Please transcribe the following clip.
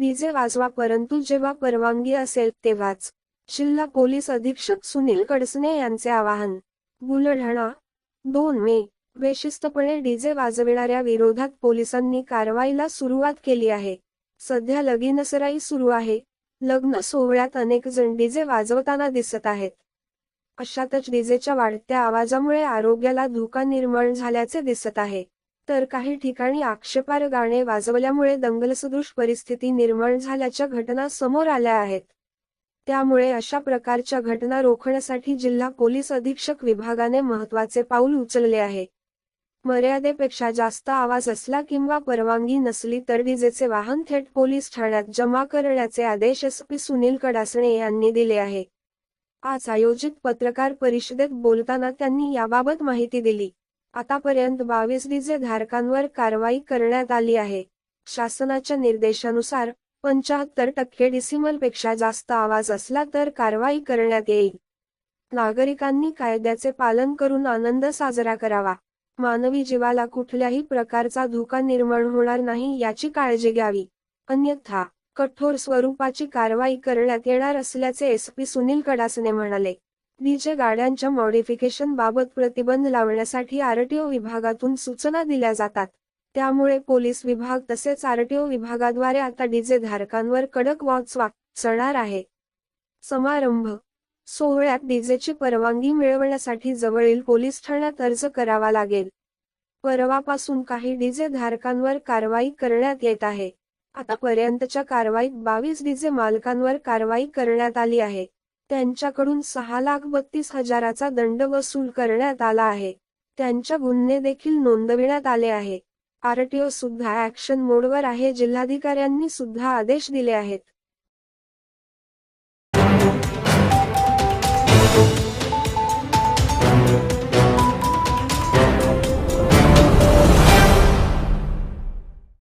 DJ वाजवा परंतु जेव्हा परवानगी असेल तेव्हाच. जिल्हा पोलीस अधीक्षक सुनील कडसने यांचे आवाहन. बुलढाणा. दोन मे. बेशिस्तपणे डीजे वाजविणाऱ्या विरोधात पोलिसांनी कारवाईला सुरुवात केली आहे. सध्या लगीनसराई सुरू आहे. लग्न सोहळ्यात अनेक जण डीजे वाजवताना दिसत आहेत. अशातच डीजेच्या वाढत्या आवाजामुळे आरोग्याला धोका निर्माण झाल्याचे दिसत आहे. तर काही ठिकाणी आक्षेपार गाणे वाजवल्यामुळे दंगलसदृश परिस्थिती निर्माण झाल्याच्या घटना समोर आल्या आहेत. त्यामुळे अशा प्रकारच्या घटना रोखण्यासाठी जिल्हा पोलीस अधीक्षक विभागाने महत्त्वाचे पाऊल उचलले आहे. मर्यादेपेक्षा जास्त आवाज असला किंवा परवानगी नसली तर डीजेचे वाहन थेट पोलीस ठाण्यात जमा करण्याचे आदेश एस. पी. सुनील कडासणे यांनी दिले आहे. आज आयोजित पत्रकार परिषदेत बोलताना त्यांनी याबाबत माहिती दिली. आतापर्यंत बावीस डीजे धारकांवर कारवाई करण्यात आली आहे. शासनाच्या निर्देशानुसार पंचाहत्तर टक्के डिसिमलपेक्षा जास्त आवाज असला तर कारवाई करण्यात येईल. नागरिकांनी कायद्याचे पालन करून आनंद साजरा करावा. मानवी जीवाला कुठल्याही प्रकारचा धोका निर्माण होणार नाही याची काळजी घ्यावी. अन्यथा कठोर स्वरूपाची कारवाई करण्यात येणार असल्याचे एसपी सुनील कडासने म्हणाले. डीजे गाड्यांच्या मॉडिफिकेशन बाबत प्रतिबंध लावण्यासाठी आरटीओ विभागातून सूचना दिल्या जातात. त्यामुळे पोलीस विभाग तसेच आरटीओ विभागाद्वारे आता डीजे धारकांवर कडक वॉच वाचणार आहे. समारंभ. सोहळ्यात डीजेची परवानगी मिळवण्यासाठी जवळील पोलीस ठाण्यात अर्ज करावा लागेल. परवापासून काही डीजे धारकांवर कारवाई करण्यात येत आहे. आतापर्यंतच्या कारवाईत बावीस डीजे मालकांवर कारवाई करण्यात आली आहे. त्यांच्याकडून सहा लाख बत्तीस हजाराचा दंड वसूल करण्यात आला आहे. त्यांच्या गुन्हे देखील नोंदविण्यात आले आहे आरटीओ सुद्धा ऍक्शन मोडवर आहे. जिल्हाधिकाऱ्यांनी सुद्धा आदेश दिले आहेत.